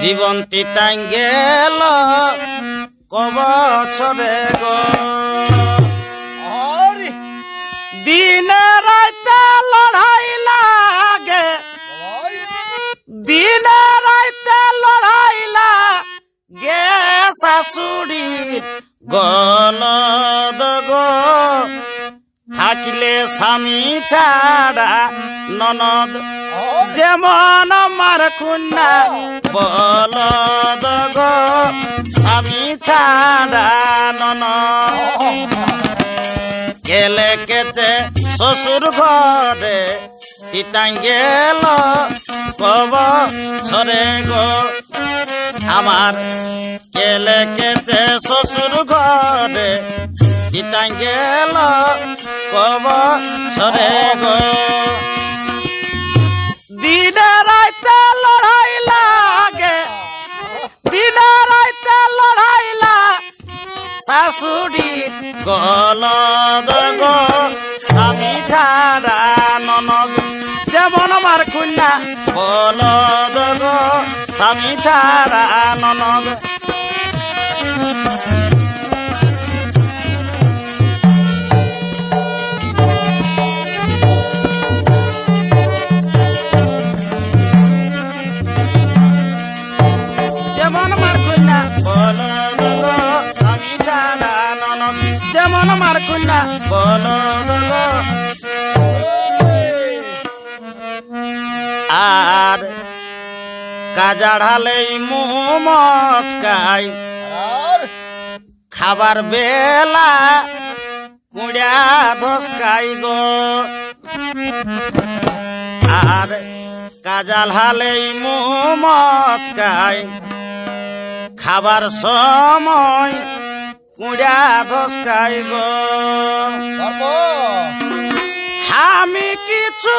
জীবন তিতাং গেল কবছরে গো। দিনে রাইতে লড়াই লাগে। দিনে রাইতে লড়াই লাগে শাশুড়ির গলদ গো। থাকলে স্বামী ছাড়া ননদ যেমন আমার কন্যা বলদ গো স্বামী ছাড়া ননদ গেলে কেচে শ্বশুর ঘরে তিতাং গেল কব সরে গো। আমার গেলে কেচে শ্বশুর ঘরে তিতাং গেল কব সরে গো। শাশুড়ির গলদ গো স্বামী ছাড়া ননদ। যেমন আমার কন্যা গল গো স্বামী ছাড়া ননদ। যেমন আমার কন্যা আর মুহ মচকাই আর? খাবার বেলা কুড়া ধসকাই গো। আর কাজাল হালেই মুহ মচকাই খাবার সময় কুড়া ধসকাই গো। তারপর? আমি কিছু